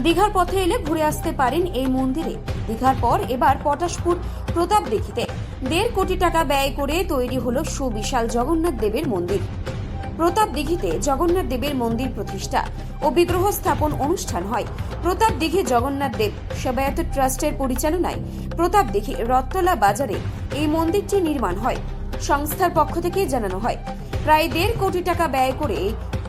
দীঘার পথে এলে ঘুরে আসতে পারেন এই মন্দিরে। দীঘার পর এবার পটাশপুর প্রতাপ দেখিতে। দেড় কোটি টাকা ব্যয় করে তৈরি হলো সুবিশাল জগন্নাথ দেবের মন্দির। প্রতাপ দিঘিতে জগন্নাথ দেবের মন্দির প্রতিষ্ঠা ও বিগ্রহ স্থাপন অনুষ্ঠান হয়। প্রতাপ দিঘি জগন্নাথ দেব সেবায়ত ট্রাস্টের পরিচালনায় প্রতাপ দিঘি রত্তলা বাজারে এই মন্দিরটি নির্মাণ হয়। সংস্থার পক্ষ থেকে জানানো হয়, প্রায় দেড় কোটি টাকা ব্যয় করে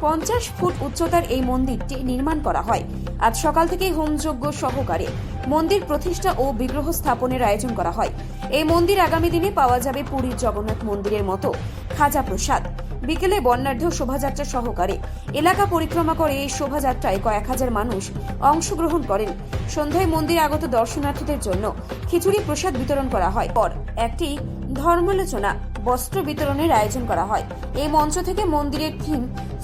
পঞ্চাশ ফুট উচ্চতার এই মন্দিরটি নির্মাণ করা হয়। আজ সকাল থেকেই হোমযজ্ঞ সহকারে মন্দির প্রতিষ্ঠা ও বিগ্রহ স্থাপনের আয়োজন করা হয়। এই মন্দির আগামী দিনে পাওয়া যাবে পুরীর জগন্নাথ মন্দিরের মতো খাজা প্রসাদ। বিকেলে বর্ণাঢ্য শোভাযাত্রা সহকারে এলাকা পরিক্রমা করে এই শোভাযাত্রায় কয়েক হাজার মানুষ অংশগ্রহণ করেন। সন্ধ্যায় মন্দিরে আগত দর্শনার্থীদের জন্য খিচুড়ি প্রসাদ বিতরণ করা হয়। পর একটি ধর্মালোচনা বস্ত্র বিতরণের আয়োজন করা হয়। এই মঞ্চ থেকে মন্দিরের থিম,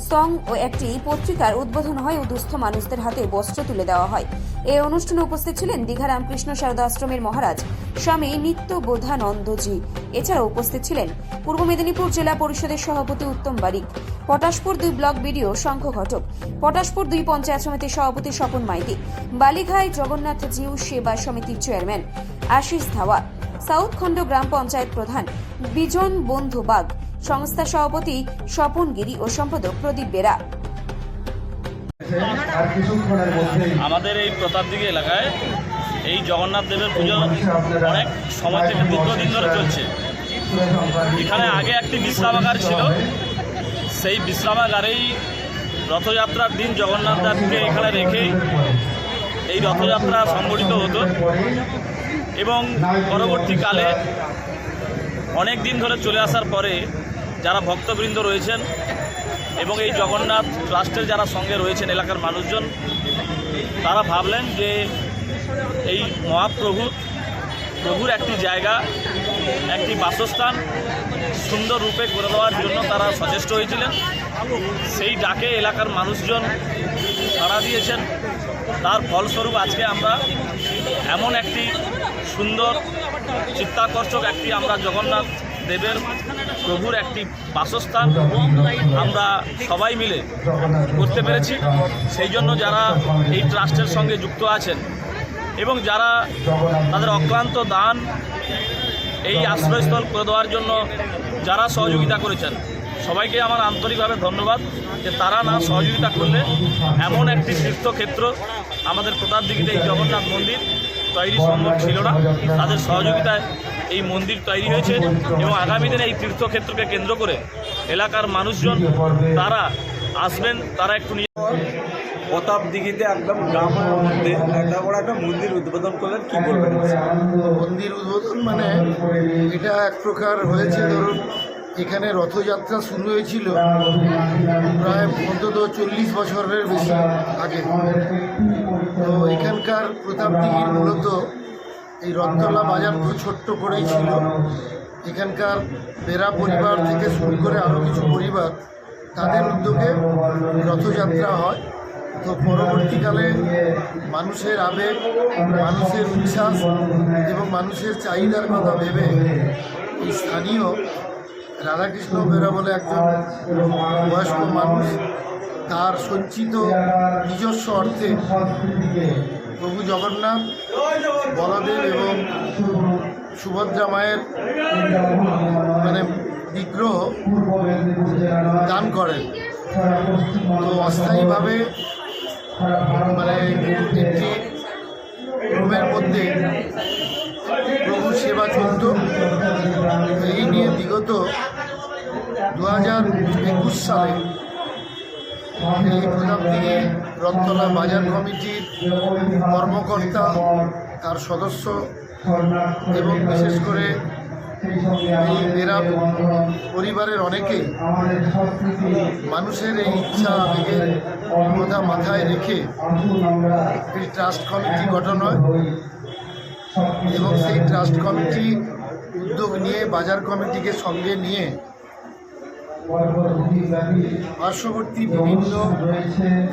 সং ও একটি পত্রিকার উদ্বোধন হয় ও দুস্থ মানুষদের হাতে বস্ত্র তুলে দেওয়া হয়। এই অনুষ্ঠানে উপস্থিত ছিলেন দীঘা রামকৃষ্ণ শারদা আশ্রমের মহারাজ স্বামী নিত্য বোধানন্দজি এছাড়াও উপস্থিত ছিলেন পূর্ব মেদিনীপুর জেলা পরিষদের সভাপতি উত্তম বারিক, পটাশপুর দুই ব্লক বিডিও শঙ্খ ঘটক, পটাশপুর দুই পঞ্চায়েত সমিতির সভাপতি স্বপন মাইতি, বালিঘাই জগন্নাথ জিউ সেবা সমিতির চেয়ারম্যান আশিস ধাওয়া। সাউথ খণ্ড গ্রাম পঞ্চায়েত প্রধান বিজন বন্ধু বাগ সংস্থা সভাপতি স্বপন গিরি ও সম্পাদক প্রদীপ বেরা। আমাদের এই প্রতাপদিঘি এলাকায় এই জগন্নাথ দেবের পুজো অনেক সময় থেকে দীর্ঘদিন ধরে চলছে। এখানে আগে একটি বিশ্রামাগার ছিল। সেই বিশ্রামাগারেই রথযাত্রার দিন জগন্নাথ দেবকে এখানে রেখেই এই রথযাত্রা সংগঠিত হতো। এবং পরবর্তীকালে অনেক দিন ধরে চলে আসার পরে যারা ভক্তবৃন্দ রয়েছেন এবং এই জগন্নাথ ট্রাস্টের যারা সঙ্গে রয়েছেন এলাকার মানুষজন, তারা ভাবলেন যে এই মহাপ্রভু, প্রভুর একটি জায়গা, একটি বাসস্থান সুন্দর রূপে করে দেওয়ার জন্য তারা সচেষ্ট হয়েছিলেন। সেই ডাকে এলাকার মানুষজন সাড়া দিয়েছেন। তার ফলস্বরূপ আজকে আমরা এমন একটি সুন্দর, চিত্তাকর্ষক একটি আমরা জগন্নাথ দেবের প্রভুর একটি বাসস্থান। আমরা সবাই মিলে করতে পেরেছি। সেই জন্য যারা এই ট্রাস্টের সঙ্গে যুক্ত আছেন এবং যারা তাদের অক্লান্ত দান এই আশ্রয়স্থল করে দেওয়ার জন্য যারা সহযোগিতা করেছেন, সবাইকে আমার আন্তরিকভাবে ধন্যবাদ। যে তারা না সহযোগিতা করলে এমন একটি তীর্থক্ষেত্র আমাদের প্রতাপ দিঘিতে এই জগন্নাথ মন্দির তৈরি সম্ভব ছিল না। তাদের সহযোগিতায় এই মন্দির তৈরি হয়েছে এবং আগামী দিনে এই তীর্থক্ষেত্রকে কেন্দ্র করে এলাকার মানুষজন তারা আসবেন তারা একটু প্রতাপ দিঘিতে একদম গ্রামের মধ্যে একটা বড় একটা মন্দির উদ্বোধন করলেন কি বলবেন? মন্দির উদ্বোধন মানে এটা এক প্রকার হয়েছে ধরুন এখানে রথযাত্রা শুরু হয়েছিল প্রায় অন্তত চল্লিশ বছরের বেশি আগে। তো এখানকার প্রতাপ দিঘির মূলত এই রথতলা বাজার তো ছোট্ট করেই ছিল। এখানকার বেরা পরিবার থেকে শুরু করে আরও কিছু পরিবার তাদের উদ্যোগে রথযাত্রা হয়। তো পরবর্তীকালে মানুষের আবেগ, মানুষের উচ্ছ্বাস এবং মানুষের চাহিদার কথা ভেবে স্থানীয় রাধাকৃষ্ণ বেরা বলে একজন বয়স্ক মানুষ, তার সঞ্চিত নিজস্ব অর্থে প্রভু জগন্নাথ, বলদেব এবং সুভদ্রা মায়ের মানে বিগ্রহ দান করেন। তো অস্থায়ীভাবে মানে একটি রুমের মধ্যে প্রভু সেবা চলত। এই নিয়ে বিগত দু হাজার একুশ সালে এই প্রতাপ দিকে রথতলা বাজার কমিটির কর্মকর্তা, তার সদস্য এবং বিশেষ করে এই মেরা পরিবারের অনেকেই মানুষের এই ইচ্ছা আবেগের কথা মাথায় রেখে এই ট্রাস্ট কমিটি গঠন হয় এবং সেই ট্রাস্ট কমিটি উদ্যোগ নিয়ে বাজার কমিটিকে সঙ্গে নিয়ে পার্শ্ববর্তী বিভিন্ন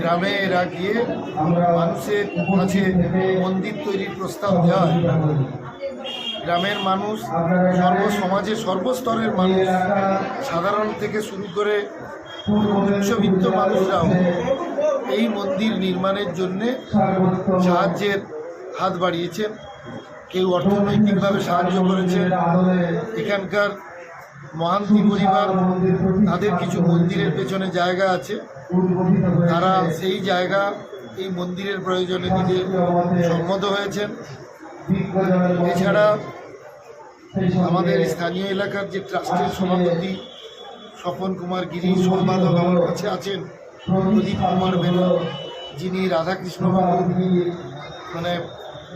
গ্রামে এরা গিয়ে মানুষের কাছে মন্দির তৈরির প্রস্তাব দেওয়া হয়। গ্রামের মানুষ সর্ব সমাজের সর্বস্তরের মানুষ, সাধারণ থেকে শুরু করে উচ্চবিত্ত মানুষরাও এই মন্দির নির্মাণের জন্যে সাহায্যের হাত বাড়িয়েছেন। কেউ অর্থনৈতিকভাবে সাহায্য করেছেন। এখানকার মহান্তি পরিবার, তাদের কিছু মন্দিরের পেছনে জায়গা আছে। তারা সেই জায়গা, এই মন্দিরের প্রয়োজনে দিতে সম্মত হয়েছেন। এছাড়া আমাদের স্থানীয় এলাকার যে ট্রাস্টের সভাপতি স্বপন কুমার গিরি, সম্পাদক আমার কাছে আছেন, প্রদীপ কুমার বেনু, যিনি রাধাকৃষ্ণ মানে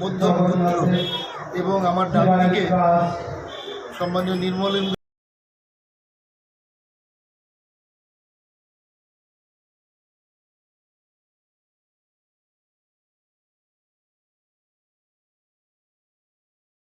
মধ্যম পুত্র এবং আমার ডান সম্মানীয় নির্মলেন্দু